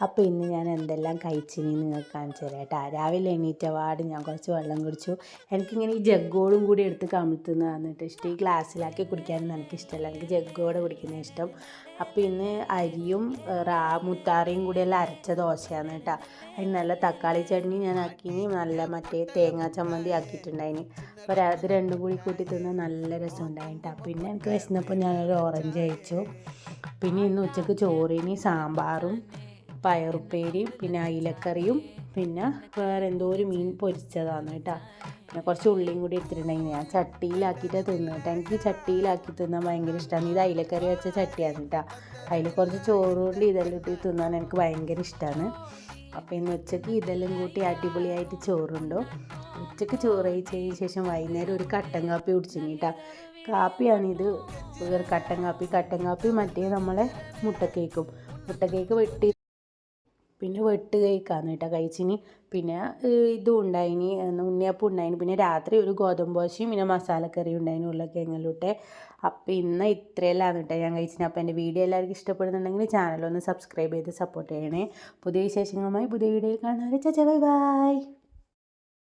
അപ്പോൾ ഇന്ന് ഞാൻ എന്തെല്ലാം കഴിച്ചിനി നിങ്ങൾക്ക് കാണിച്ചു തരാം കേട്ടോ. രാവിലെ എണീറ്റ പാട് ഞാൻ കുറച്ച് വെള്ളം കുടിച്ചു. എനിക്കിങ്ങനെ ഈ ജഗ്ഗോടും കൂടി എടുത്ത് കമിഴ്ത്തുന്ന വന്നിട്ട് ഇഷ്ടം. ഈ ഗ്ലാസ്സിലാക്കി കുടിക്കാനൊന്നും എനിക്കിഷ്ടമല്ല എനിക്ക് ജഗ്ഗോടെ കുടിക്കുന്ന ഇഷ്ടം. അപ്പോൾ ഇന്ന് അരിയും റാ മുത്താറിയും കൂടി എല്ലാം അരച്ച ദോശയാണ് കേട്ടോ. അതിന് നല്ല തക്കാളി ചട്നി ഞാൻ ആക്കിനി. നല്ല മറ്റേ തേങ്ങാ ചമ്മന്തി ആക്കിയിട്ടുണ്ടായിന്. അപ്പോൾ അത് രണ്ടും കൂടി കൂട്ടി തിന്നാൽ നല്ല രസം ഉണ്ടായിട്ടാ പിന്നെ എനിക്ക് വിശന്നപ്പോൾ ഞാനൊരു ഓറഞ്ച് കഴിച്ചു. പിന്നെ ഇന്ന് ഉച്ചയ്ക്ക് ചോറിന് സാമ്പാറും പയറുപ്പേരിയും പിന്നെ അയിലക്കറിയും പിന്നെ വേറെ എന്തോ ഒരു മീൻ പൊരിച്ചതാണ് കേട്ടോ. പിന്നെ കുറച്ച് ഉള്ളിയും കൂടി എടുത്തിട്ടുണ്ടെങ്കിൽ ഞാൻ ചട്ടിയിലാക്കിയിട്ട് തിന്നു കേട്ടോ. എനിക്ക് ചട്ടിയിലാക്കി തിന്നാൻ ഭയങ്കര ഇഷ്ടമാണ് ഇത് അയിലക്കറി വെച്ച ചട്ടിയാണ് കേട്ടോ. അതിൽ കുറച്ച് ചോറുകൊണ്ട് ഇതെല്ലാം ഇട്ട് തിന്നാൻ എനിക്ക് ഭയങ്കര ഇഷ്ടമാണ് അപ്പോൾ ഇന്ന് ഉച്ചയ്ക്ക് ഇതെല്ലാം കൂട്ടി അടിപൊളിയായിട്ട് ചോറുണ്ടോ. ഉച്ചയ്ക്ക് ചോറ് കഴിച്ചതിന് ശേഷം വൈകുന്നേരം ഒരു കട്ടൻ കാപ്പി കുടിച്ചിന് കേട്ടോ. കാപ്പിയാണിത് കട്ടൻ കാപ്പി കട്ടൻ കാപ്പി മറ്റേ നമ്മളെ മുട്ടക്കേക്കും മുട്ടക്കേക്ക് വെട്ടി പിന്നെ വെട്ട് കഴിക്കാന്ന് കേട്ടോ കഴിച്ചിന്. പിന്നെ ഇതും ഉണ്ടായിനി. ഉണ്ണിയപ്പം ഉണ്ടായിന്. പിന്നെ രാത്രി ഒരു ഗോതമ്പ് ദോശയും പിന്നെ മസാലക്കറി ഉണ്ടായിന് ഉരുളക്കിഴങ്ങിലൂട്ടെ അപ്പം ഇന്ന് ഇത്രയെല്ലാം കേട്ടോ ഞാൻ കഴിച്ചിന്. അപ്പോൾ എന്റെ വീഡിയോ എല്ലാവർക്കും ഇഷ്ടപ്പെടുന്നുണ്ടെങ്കിൽ ചാനലൊന്ന് സബ്സ്ക്രൈബ് ചെയ്ത് സപ്പോർട്ട് ചെയ്യണേ. പുതിയ വിശേഷങ്ങളുമായി പുതിയ വീഡിയോയിൽ കാണാൻ ചാച്ച ബൈ ബൈ.